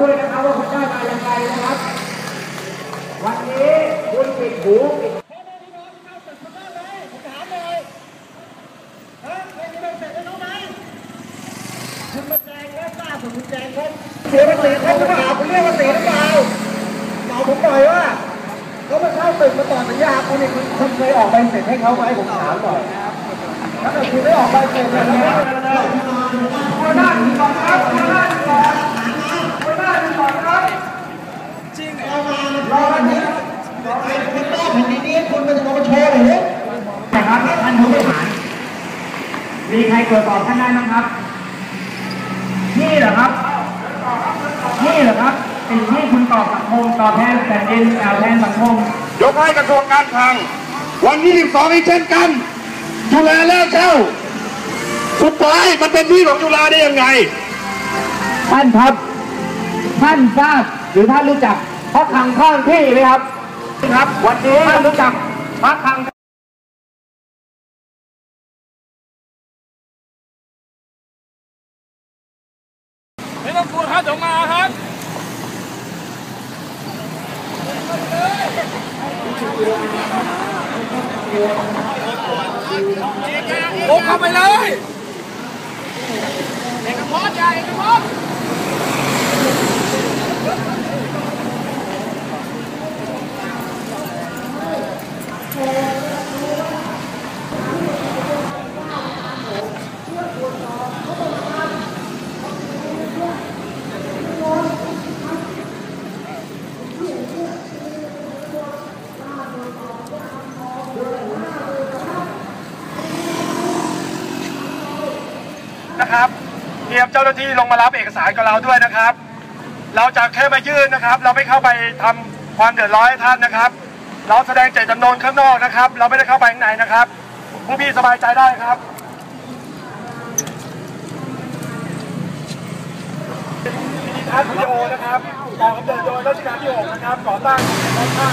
ด้วยนะครับว่าคุณได้มาอยังไงนะครับ วันนี้คุณปิดหูปิดเสียภาษีเขาหรือเปล่าคุณเรียกภาษีหรือเปล่าตอบผมหน่อยว่าเขามาเช่าตึกมาต่อสัญญาคุณนี่คุณเคยออกใบเสร็จให้เขาไหมผมถามหน่อยถ้าเกิดคุณไม่ออกใบเสร็จเนี่ยนะหัวหน้าดีก่อนครับหัวหน้าดีก่อนหัวหน้าดีก่อนครับจริงรอมารอวันนี้คุณแม่แผ่นดินนี้คุณเป็นปปชเหรอ นะครับท่านผู้บริหาร มีใครตรวจสอบท่านได้ไหมครับ นี่เหรอครับ นี่เหรอครับสิ่งที่คุณตอบสังคมตอบแทนแผ่นดินตอบแทนสังคม ยกให้กระทรวงการคลัง วันที่12อีกเช่นกัน จุฬาแล้วเช่าสุดท้ายมันเป็นที่ของจุฬาได้ยังไง ท่านครับ ท่านทราบหรือท่านรู้จักพระคลังข้างที่ไหมครับ ครับ วันนี้ท่านรู้จักพระคลัง ต้องกลัวครับเดี๋ยวมาครับโอ้เข้าไปเลยเอกพจน์ใหญ่เอกพจน์ นะครับเตรียมเจ้าหน้าที่ลงมารับเอกสารกับเราด้วยนะครับ เราจะแค่มายื่นนะครับ เราไม่เข้าไปทำความเดือดร้อนให้ท่านนะครับ เราแสดงเจตจำนงข้างนอกนะครับ เราไม่ได้เข้าไปข้างในนะครับผู้พี่สบายใจได้ครับวิดีทัศน์วิดีโอนะครับออกกำเนิดโดยรัชกาลที่ 6 นะครับก่อตั้งก่อตั้ง